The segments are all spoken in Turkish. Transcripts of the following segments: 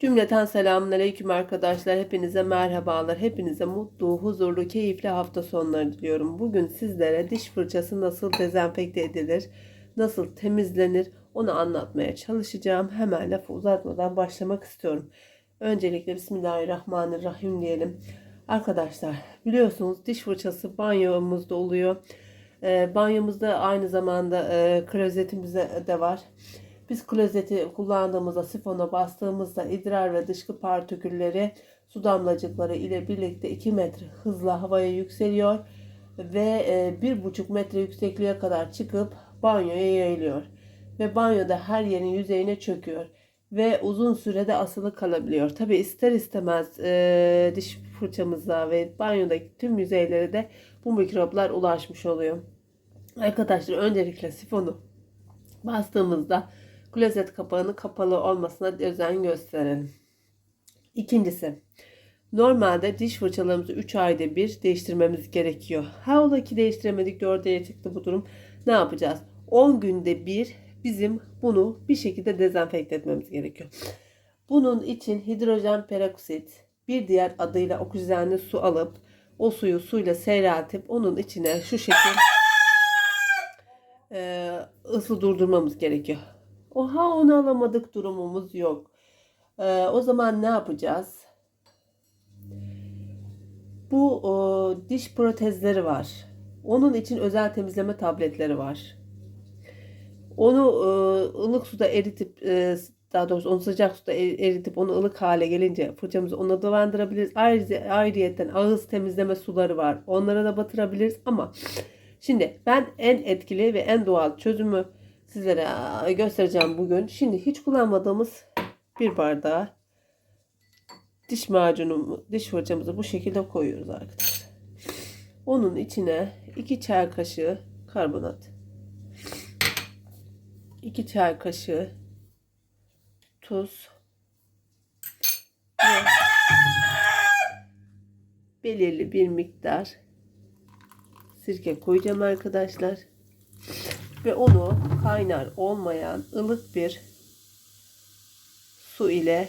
Cümleten selamünaleyküm arkadaşlar. Hepinize merhabalar. Hepinize mutlu, huzurlu, keyifli hafta sonları diliyorum. Bugün sizlere diş fırçası nasıl dezenfekte edilir, nasıl temizlenir onu anlatmaya çalışacağım. Hemen lafı uzatmadan başlamak istiyorum. Öncelikle Bismillahirrahmanirrahim diyelim. Arkadaşlar biliyorsunuz diş fırçası banyomuzda oluyor. E, banyomuzda aynı zamanda e, klozetimizde de var. Biz klozeti kullandığımızda sifona bastığımızda idrar ve dışkı partikülleri su damlacıkları ile birlikte 2 metre hızla havaya yükseliyor ve e, 1,5 metre yüksekliğe kadar çıkıp banyoya yayılıyor. Ve banyoda her yerin yüzeyine çöküyor ve uzun sürede asılı kalabiliyor. Tabi ister istemez e, diş fırçamıza ve banyodaki tüm yüzeylere de bu mikroplar ulaşmış oluyor. Arkadaşlar öncelikle sifonu bastığımızda klozet kapağının kapalı olmasına özen gösterelim. İkincisi, normalde diş fırçalarımızı 3 ayda bir değiştirmemiz gerekiyor. Ha ola ki değiştiremedik 4'e çıktı bu durum. Ne yapacağız? 10 günde bir bizim bunu bir şekilde dezenfekte etmemiz gerekiyor. Bunun için hidrojen peroksit bir diğer adıyla oksijenli su alıp o suyu suyla seyreltip onun içine şu şekilde ısı durdurmamız gerekiyor. Oha onu alamadık durumumuz yok. E, o zaman ne yapacağız? Bu o, diş protezleri var. Onun için özel temizleme tabletleri var. Onu e, ılık suda eritip e, daha doğrusu onu sıcak suda er- eritip onu ılık hale gelince fırçamızı ona dolandırabiliriz. Ayrıca ayrıyeten ağız temizleme suları var. Onlara da batırabiliriz ama şimdi ben en etkili ve en doğal çözümü sizlere göstereceğim bugün. Şimdi hiç kullanmadığımız bir bardağa diş macunu, diş fırçamızı bu şekilde koyuyoruz arkadaşlar. Onun içine 2 çay kaşığı karbonat. 2 çay kaşığı tuz ve belirli bir miktar sirke koyacağım arkadaşlar. Ve onu kaynar olmayan ılık bir su ile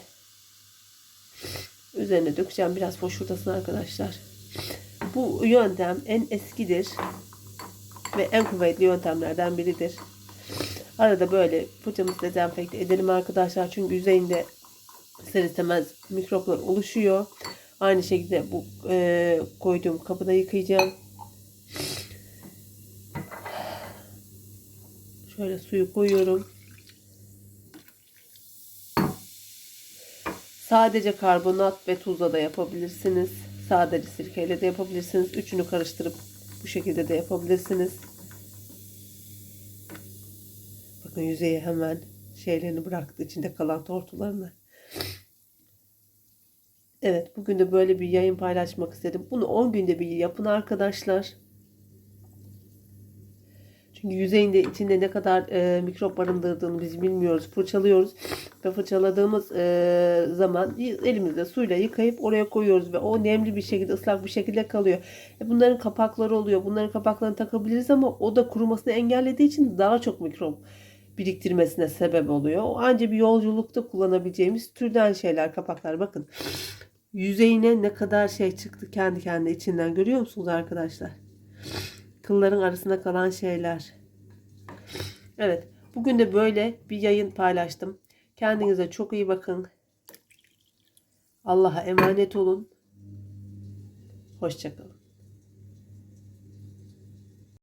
üzerine dökeceğim. Biraz foşurtasın arkadaşlar. Bu yöntem en eskidir ve en kuvvetli yöntemlerden biridir. Arada böyle fırçamızı dezenfekte edelim arkadaşlar. Çünkü yüzeyinde ister istemez mikroplar oluşuyor. Aynı şekilde bu e, koyduğum kabı da yıkayacağım. Şöyle suyu koyuyorum. Sadece karbonat ve tuzla da yapabilirsiniz. Sadece sirkeyle de yapabilirsiniz. Üçünü karıştırıp bu şekilde de yapabilirsiniz. Bakın yüzeye hemen şeylerini bıraktı içinde kalan tortularını. Evet bugün de böyle bir yayın paylaşmak istedim. Bunu 10 günde bir yapın arkadaşlar. Çünkü yüzeyinde içinde ne kadar e, mikrop barındırdığını biz bilmiyoruz. Fırçalıyoruz ve fırçaladığımız e, zaman elimizde suyla yıkayıp oraya koyuyoruz ve o nemli bir şekilde ıslak bir şekilde kalıyor. E, bunların kapakları oluyor. Bunların kapaklarını takabiliriz ama o da kurumasını engellediği için daha çok mikrop biriktirmesine sebep oluyor. O anca bir yolculukta kullanabileceğimiz türden şeyler kapaklar. Bakın yüzeyine ne kadar şey çıktı kendi kendi içinden görüyor musunuz arkadaşlar? Kılların arasında kalan şeyler. Evet. Bugün de böyle bir yayın paylaştım. Kendinize çok iyi bakın. Allah'a emanet olun. Hoşçakalın.